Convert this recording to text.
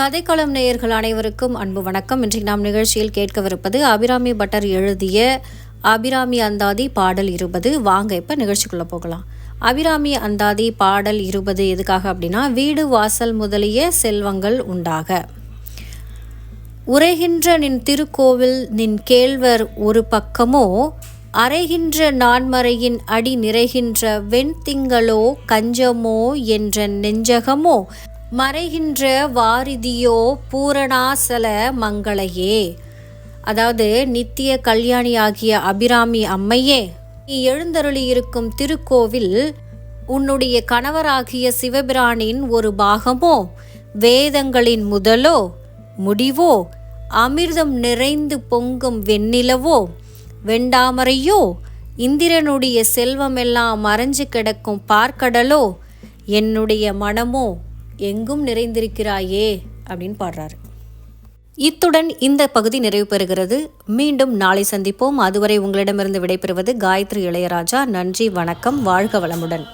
கதைக்களம் நேயர்கள் அனைவருக்கும் அன்பு வணக்கம். இன்றைக்கு நாம் நிகழ்ச்சியில் கேட்கவிருப்பது அபிராமி பட்டர் எழுதிய அபிராமி அந்தாதி பாடல் இருபது. வாங்க இப்போ நிகழ்ச்சிக்குள்ளே போகலாம். அபிராமி அந்தாதி பாடல் இருபது எதுக்காக அப்படின்னா வீடு வாசல் முதலிய செல்வங்கள் உண்டாக. உரைகின்ற நின் திருக்கோவில் நின் கேழ்வர் ஒரு பக்கமோ அறைகின்ற நான்மறையின் அடி நிறைகின்ற வெண்திங்களோ கஞ்சமோ என்ற நெஞ்சகமோ மறைகின்ற வாரிதியோ பூரணாசல மங்களையே. அதாவது நித்திய கல்யாணியாகிய அபிராமி அம்மையே நீ எழுந்தருளி இருக்கும் திருக்கோவில் உன்னுடைய கணவராகிய சிவபிரானின் ஒரு பாகமோ வேதங்களின் முதலோ முடிவோ அமிர்தம் நிறைந்து பொங்கும் வெண்ணிலவோ வெண்டாமரையோ இந்திரனுடைய செல்வமெல்லாம் மறைஞ்சு கிடக்கும் பார்க்கடலோ என்னுடைய மனமோ எங்கும் நிறைந்திருக்கிறாயே அப்படின்னு பாடுறாரு. இத்துடன் இந்த பகுதி நிறைவு பெறுகிறது. மீண்டும் நாளை சந்திப்போம். அதுவரை உங்களிடமிருந்து விடைபெறுவது காயத்ரி இளையராஜா. நன்றி வணக்கம். வாழ்க வளமுடன்.